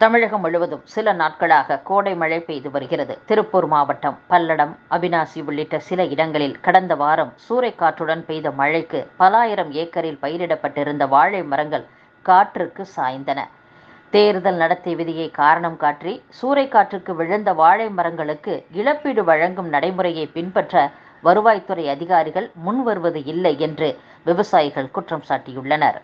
தமிழகம் முழுவதும் சில நாட்களாக கோடை மழை பெய்து வருகிறது. திருப்பூர் மாவட்டம் பல்லடம் அவினாசி உள்ளிட்ட சில இடங்களில் கடந்த வாரம் சூறைக்காற்றுடன் பெய்த மழைக்கு பலாயிரம் ஏக்கரில் பயிரிடப்பட்டிருந்த வாழை மரங்கள் காற்றுக்கு சாய்ந்தன. தேர்தல் நடத்தை விதியை காரணம் காட்டி சூறைக்காற்றுக்கு விழுந்த வாழை மரங்களுக்கு இழப்பீடு வழங்கும் நடைமுறையை பின்பற்ற வருவாய்த்துறை அதிகாரிகள் முன்வருவது இல்லை என்று விவசாயிகள் குற்றம் சாட்டியுள்ளனர்.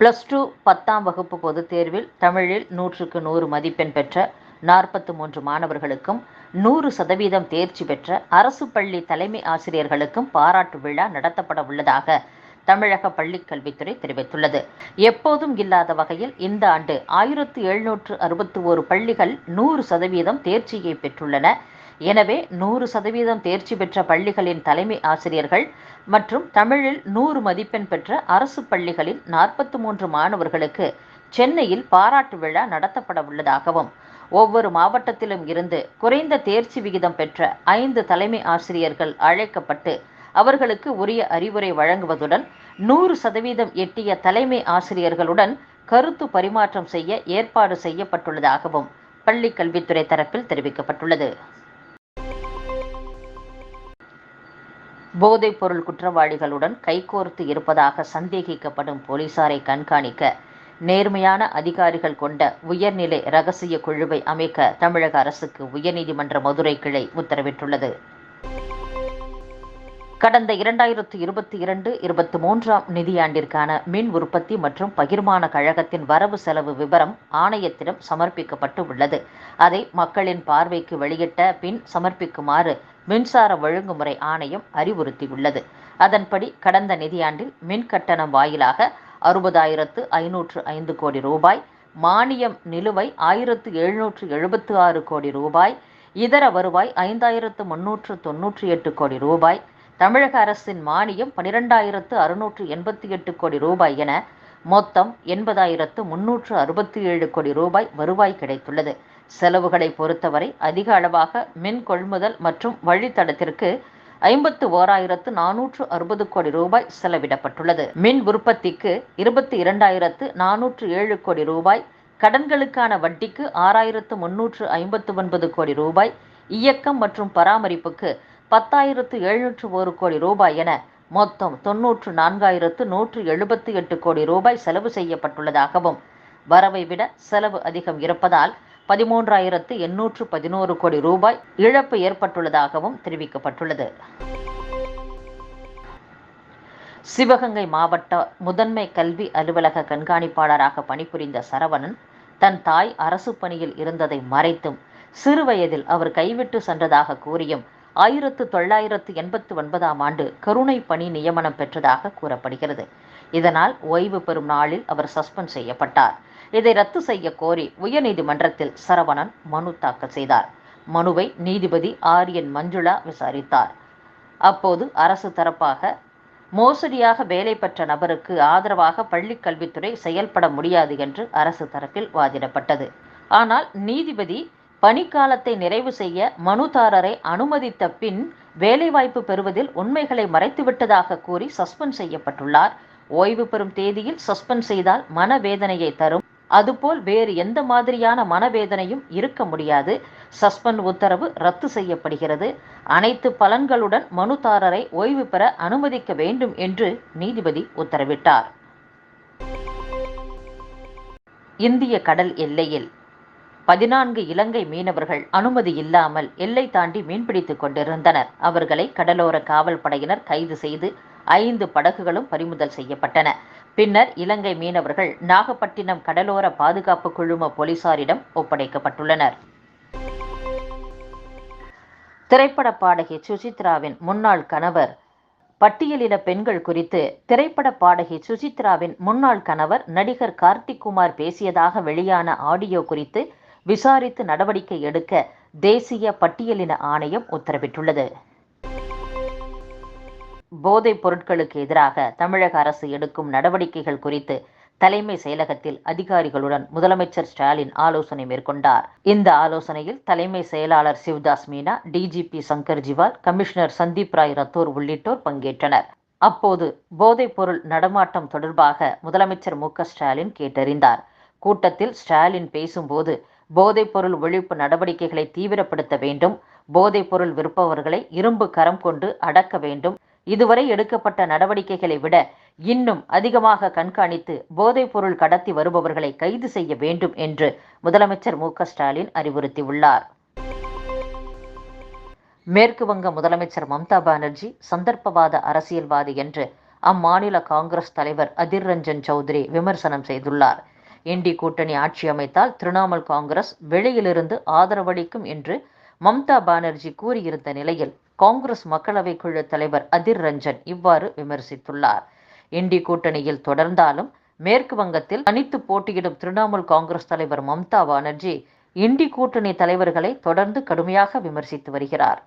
பிளஸ் டூ பத்தாம் வகுப்பு பொதுத் தேர்வில் தமிழில் நூற்றுக்கு நூறு மதிப்பெண் பெற்ற நாற்பத்தி மூன்று மாணவர்களுக்கும் நூறு சதவீதம் தேர்ச்சி பெற்ற அரசு பள்ளி தலைமை ஆசிரியர்களுக்கும் பாராட்டு விழா நடத்தப்பட உள்ளதாக தமிழக பள்ளிக்கல்வித்துறை தெரிவித்துள்ளது. எப்போதும் இல்லாத வகையில் இந்த ஆண்டு ஆயிரத்து எழுநூற்று அறுபத்தி ஓரு பள்ளிகள் நூறு சதவீதம் தேர்ச்சியை பெற்றுள்ளன. எனவே நூறு சதவீதம் தேர்ச்சி பெற்ற பள்ளிகளின் தலைமை ஆசிரியர்கள் மற்றும் தமிழில் நூறு மதிப்பெண் பெற்ற அரசு பள்ளிகளின் நாற்பத்தி மூன்று மாணவர்களுக்கு சென்னையில் பாராட்டு விழா நடத்தப்பட உள்ளதாகவும் ஒவ்வொரு மாவட்டத்திலும் இருந்து குறைந்த தேர்ச்சி விகிதம் பெற்ற ஐந்து தலைமை ஆசிரியர்கள் அழைக்கப்பட்டு அவர்களுக்கு உரிய அறிவுரை வழங்குவதுடன் நூறு சதவீதம் எட்டிய தலைமை ஆசிரியர்களுடன் கருத்து பரிமாற்றம் செய்ய ஏற்பாடு செய்யப்பட்டுள்ளதாகவும் பள்ளி கல்வித்துறை தரப்பில் தெரிவிக்கப்பட்டுள்ளது. போதைப்பொருள் குற்றவாளிகளுடன் கைகோர்த்து இருப்பதாக சந்தேகிக்கப்படும் போலீசாரை கண்காணிக்க நேர்மையான அதிகாரிகள் கொண்ட உயர்நிலை ரகசிய குழுவை அமைக்க தமிழக அரசுக்கு உயர்நீதிமன்ற மதுரை கிளை உத்தரவிட்டுள்ளது. கடந்த இரண்டாயிரத்து இருபத்தி இரண்டு இருபத்தி மூன்றாம் நிதியாண்டிற்கான மின் உற்பத்தி மற்றும் பகிர்மான கழகத்தின் வரவு செலவு விவரம் ஆணையத்திடம் சமர்ப்பிக்கப்பட்டு உள்ளது அதை மக்களின் பார்வைக்கு வெளியிட்ட பின் சமர்ப்பிக்குமாறு மின்சார ஒழுங்குமுறை ஆணையம் அறிவுறுத்தியுள்ளது. அதன்படி கடந்த நிதியாண்டில் மின் கட்டணம் வாயிலாக அறுபதாயிரத்து ஐநூற்று ஐந்து கோடி ரூபாய் மானியம் நிலுவை ஆயிரத்து எழுநூற்று எழுபத்து ஆறு கோடி ரூபாய் இதர வருவாய் ஐந்தாயிரத்து முன்னூற்று தொன்னூற்றி எட்டு கோடி ரூபாய் தமிழக அரசின் மானியம் பனிரெண்டாயிரத்து அறுநூற்று எண்பத்தி எட்டு கோடி ரூபாய் என மொத்தம் எண்பதாயிரத்து முன்னூற்று அறுபத்தி ஏழு கோடி ரூபாய் வருவாய் கிடைத்துள்ளது. செலவுகளை பொறுத்தவரை அதிக அளவாக மின் கொள்முதல் மற்றும் வழித்தடத்திற்கு ஐம்பத்து ஓராயிரத்து நானூற்று அறுபது கோடி ரூபாய் செலவிடப்பட்டுள்ளது. மின் உற்பத்திக்கு இருபத்தி இரண்டாயிரத்து நானூற்று ஏழு கோடி ரூபாய் கடன்களுக்கான வட்டிக்கு ஆறாயிரத்து முன்னூற்று ஐம்பத்து ஒன்பது கோடி ரூபாய் இயக்கம் மற்றும் பராமரிப்புக்கு பத்தாயிரத்து எழுநூற்று ஒரு கோடி ரூபாய் என மொத்தம் தொன்னூற்று நான்காயிரத்து நூற்று எழுபத்தி எட்டு கோடி ரூபாய் செலவு செய்யப்பட்டுள்ளதாகவும் வரவை விட செலவு அதிகம் இருப்பதால் பதிமூன்றாயிரத்து எண்ணூற்று பதினோரு கோடி ரூபாய் இழப்பு ஏற்பட்டுள்ளதாகவும் தெரிவிக்கப்பட்டுள்ளது. சிவகங்கை மாவட்ட முதன்மை கல்வி அலுவலக கண்காணிப்பாளராக பணிபுரிந்த சரவணன் தன் தாய் அரசு பணியில் இருந்ததை மறைத்தும் சிறுவயதில் அவர் கைவிட்டு சென்றதாக கூறியும் ஆயிரத்து தொள்ளாயிரத்து எண்பத்து ஒன்பதாம் ஆண்டு கருணை பணி நியமனம் பெற்றதாக கூறப்படுகிறது. இதனால் ஓய்வு பெறும் நாளில் அவர் சஸ்பெண்ட் செய்யப்பட்டார். இதை ரத்து செய்ய கோரி உயர்நீதிமன்றத்தில் சரவணன் மனு தாக்கல் செய்தார். மனுவை நீதிபதி ஆர் என் மஞ்சுளா விசாரித்தார். அப்போது அரசு தரப்பாக மோசடியாக வேலை பெற்ற நபருக்கு ஆதரவாக பள்ளி கல்வித்துறை செயல்பட முடியாது என்று அரசு தரப்பில் வாதிடப்பட்டது. ஆனால் நீதிபதி பணிக்காலத்தை நிறைவு செய்ய மனுதாரரை அனுமதித்த பின் வேலைவாய்ப்பு பெறுவதில் உண்மைகளை மறைத்துவிட்டதாக கூறி சஸ்பெண்ட் செய்யப்பட்டுள்ளார். ஓய்வு பெறும் தேதியில் சஸ்பெண்ட் செய்தால் மனவேதனையை தரும். அதுபோல் வேறு எந்த மாதிரியான மனவேதனையும் இருக்க முடியாது. சஸ்பெண்ட் உத்தரவு ரத்து செய்யப்படுகிறது. அனைத்து பலன்களுடன் மனுதாரரை ஓய்வு பெற அனுமதிக்க வேண்டும் என்று நீதிபதி உத்தரவிட்டார். இந்திய கடல் எல்லையில் பதினான்கு இலங்கை மீனவர்கள் அனுமதி இல்லாமல் எல்லை தாண்டி மீன்பிடித்துக் கொண்டிருந்தனர். அவர்களை கடலோர காவல் படையினர் கைது செய்து ஐந்து படகுகளும் பறிமுதல் செய்யப்பட்டன. பின்னர் இலங்கை மீனவர்கள் நாகப்பட்டினம் கடலோர பாதுகாப்பு குழும போலீசாரிடம் ஒப்படைக்கப்பட்டுள்ளனர். திரைப்பட பாடகி சுசித்ராவின் முன்னாள் கணவர். பட்டியலின பெண்கள் குறித்து திரைப்பட பாடகி சுசித்ராவின் முன்னாள் கணவர் நடிகர் கார்த்திக் குமார் பேசியதாக வெளியான ஆடியோ குறித்து விசாரித்து நடவடிக்கை எடுக்க தேசிய பட்டியலின ஆணையம் உத்தரவிட்டுள்ளது. போதைப் பொருட்களுக்கு எதிராக தமிழக அரசு எடுக்கும் நடவடிக்கைகள் குறித்து தலைமை செயலகத்தில் அதிகாரிகளுடன் முதலமைச்சர் ஸ்டாலின் ஆலோசனை மேற்கொண்டார். இந்த ஆலோசனையில் தலைமை செயலாளர் சிவ்தாஸ் மீனா டிஜிபி சங்கர் ஜிவால் கமிஷனர் சந்தீப் ராய் ரத்தோர் உள்ளிட்டோர் பங்கேற்றனர். அப்போது போதைப்பொருள் நடமாட்டம் தொடர்பாக முதலமைச்சர் மு ஸ்டாலின் கேட்டறிந்தார். கூட்டத்தில் ஸ்டாலின் பேசும்போது போதைப்பொருள் ஒழிப்பு நடவடிக்கைகளை தீவிரப்படுத்த வேண்டும். போதைப்பொருள் விற்பவர்களை இரும்பு கரம் கொண்டு அடக்க வேண்டும். இதுவரை எடுக்கப்பட்ட நடவடிக்கைகளை விட இன்னும் அதிகமாக கண்காணித்து போதைப்பொருள் கடத்தி வருபவர்களை கைது செய்ய வேண்டும் என்று முதலமைச்சர் மு ஸ்டாலின் அறிவுறுத்தியுள்ளார். மேற்கு வங்க முதலமைச்சர் மம்தா பானர்ஜி சந்தர்ப்பவாத அரசியல்வாதி என்று அம்மாநில காங்கிரஸ் தலைவர் அதிர் ரஞ்சன் சௌத்ரி விமர்சனம் செய்துள்ளார். இண்டி கூட்டணி ஆட்சி அமைத்தால் திரிணாமுல் காங்கிரஸ் வெளியிலிருந்து ஆதரவளிக்கும் என்று மம்தா பானர்ஜி கூறியிருந்த நிலையில் காங்கிரஸ் மக்களவை குழு தலைவர் அதிர் ரஞ்சன் இவ்வாறு விமர்சித்துள்ளார். இண்டி கூட்டணியில் தொடர்ந்தாலும் மேற்கு வங்கத்தில் தனித்து போட்டியிடும் திரிணாமுல் காங்கிரஸ் தலைவர் மம்தா பானர்ஜி இண்டி கூட்டணி தலைவர்களை தொடர்ந்து கடுமையாக விமர்சித்து வருகிறார்.